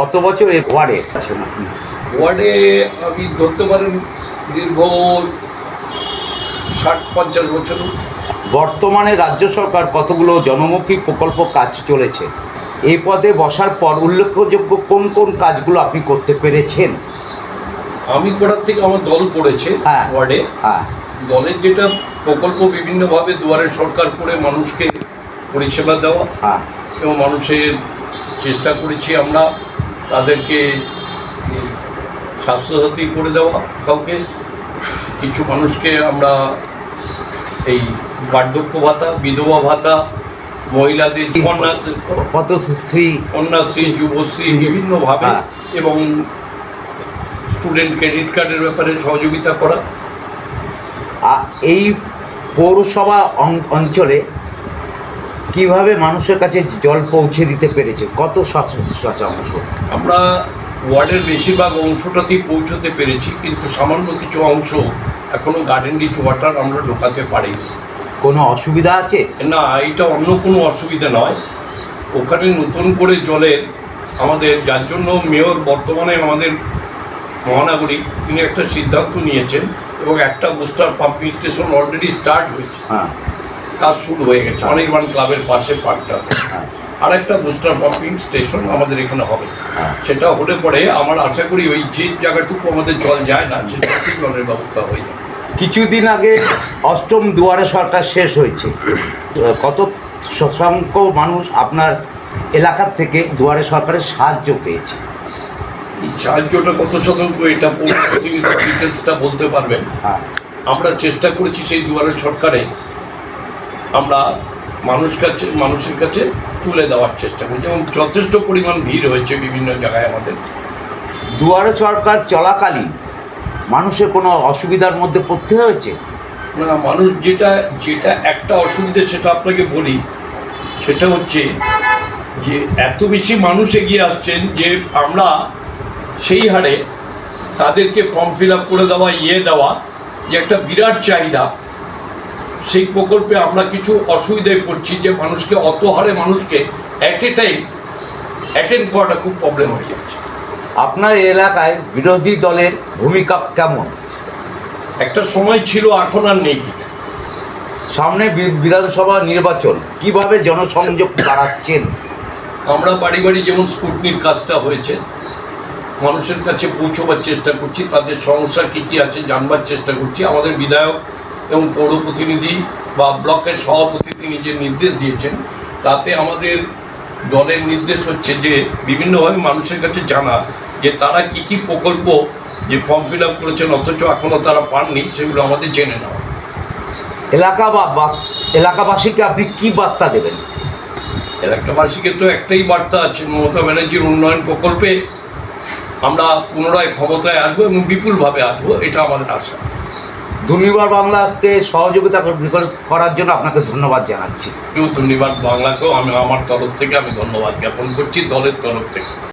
কত বছর এ ওয়ার্ডে আছেন আপনি? ওয়ার্ডে আমি ধরতে পারেন দীর্ঘ ষাট পঞ্চাশ বছর। বর্তমানে রাজ্য সরকার কতগুলো জনমুখী প্রকল্প কাজ চলেছে? এই পদে বসার পর উল্লেখযোগ্য কোন কোন কাজগুলো আপনি করতে পেরেছেন? আমি করার থেকে আমার দল পড়েছে হ্যাঁ। ওয়ার্ডে। হ্যাঁ। দলের যেটা প্রকল্প বিভিন্নভাবে দুয়ারে সরকার করে মানুষকে পরিষেবা দেওয়া হ্যাঁ। এবং মানুষের চেষ্টা করেছি আমরা তাদেরকে স্বাস্থ্যসাথী করে দেওয়া কাউকে। কিছু মানুষকে আমরা এই বার্ধক্য ভাতা বিধবা ভাতা মহিলাদের কন্যা কত কন্যাশ্রী যুবশ্রী বিভিন্নভাবে হ্যাঁ। এবং স্টুডেন্ট ক্রেডিট কার্ডের ব্যাপারে সহযোগিতা করা। এই পৌরসভা অঞ্চলে কীভাবে মানুষের কাছে জল পৌঁছে দিতে পেরেছে? কত শতাংশ শতাংশ আমরা ওয়ার্ডের বেশিরভাগ অংশটাতেই পৌঁছতে পেরেছি কিন্তু সামান্য কিছু অংশ এখনও গার্ডেন রিচ ওয়াটার আমরা ঢোকাতে পারিনি। কোনো অসুবিধা আছে? না এটা অন্য কোনো অসুবিধা নয়। ওখানে নতুন করে জলের আমাদের যার জন্য মেয়র বর্তমানে আমাদের মহানাগরিক তিনি একটা সিদ্ধান্ত নিয়েছেন এবং একটা booster pumping station already start হয়েছে। হ্যাঁ। কাজ শুরু হয়ে গেছে। অনির্বাণ ক্লাবের পাশে পার্কটাতে হ্যাঁ। আর একটা বুস্টার পাম্পিং স্টেশন আমাদের এখানে হবে। হ্যাঁ। সেটা হলে পরে আমার আশা করি ওই যে জায়গাটুকু আমাদের জল যায় না সেটাতে জলের ব্যবস্থা হয়ে যাবে। কিছুদিন আগে অষ্টম দুয়ারে সরকার শেষ হয়েছে। কত শতাংশ মানুষ আপনার এলাকার থেকে দুয়ারে সরকারের সাহায্য পেয়েছে। এই সাহায্যটা কত শতাংশ এটা ডিটেলসটা বলতে পারবেন। হ্যাঁ। আমরা চেষ্টা করেছি সেই দুয়ারে সরকারে আমরা মানুষ কাছে মানুষের কাছে তুলে দেওয়ার চেষ্টা করি। যেমন যথেষ্ট পরিমাণ ভিড় হয়েছে বিভিন্ন জায়গায় আমাদের। দুয়ারে সরকার চলাকালীন মানুষের কোনো অসুবিধার মধ্যে পড়তে হয়েছে? না মানুষ যেটা যেটা একটা অসুবিধে সেটা আপনাকে বলি সেটা হচ্ছে যে এত বেশি মানুষ এগিয়ে আসছেন যে আমরা সেই হারে তাদেরকে ফর্ম ফিল আপ করে দেওয়া ইয়ে দেওয়া যে একটা বিরাট চাহিদা। সেই প্রকল্পে আমরা কিছু অসুবিধায় পড়ছি যে মানুষকে অত হারে মানুষকে অ্যাট এ টাইম অ্যাটেন্ড করাটা খুব প্রবলেম হয়ে যাচ্ছে। আপনার এলাকায় বিরোধী দলের ভূমিকা কেমন? একটা সময় ছিল এখন আর নেই কিছু। সামনে বিধানসভা নির্বাচন কীভাবে জনসংযোগ বাড়াচ্ছেন? আমরা বাড়ি বাড়ি যেমন স্কুটনির কাজটা হয়েছে মানুষের কাছে পৌঁছবার চেষ্টা করছি তাদের সমস্যা কী কী আছে জানবার চেষ্টা করছি। আমাদের বিধায়ক এবং পৌর প্রতিনিধি বা ব্লকের সভাপতি তিনি যে নির্দেশ দিয়েছেন তাতে আমাদের দলের নির্দেশ হচ্ছে যে বিভিন্নভাবে মানুষের কাছে জানা যে তারা কি কি প্রকল্প যে ফর্ম ফিল আপ করেছেন অথচ এখনও তারা পাননি সেগুলো আমাদের জেনে নেওয়া। এলাকা বা বা- এলাকাবাসীকে আপনি কি বার্তা দেবেন? এলাকাবাসীকে তো একটাই বার্তা আছে মমতা ব্যানার্জির উন্নয়ন প্রকল্পে আমরা পুনরায় ক্ষমতায় আসব এবং বিপুলভাবে আসব এটা আমাদের আশা। দুর্নিবার বাংলাতে সহযোগিতা কর- করার জন্য আপনাকে ধন্যবাদ জানাচ্ছি। কেউ ধন্যবাদ বাংলাকেও আমি আমার তরফ থেকে আমি ধন্যবাদ জ্ঞাপন করছি, দলের তরফ থেকে।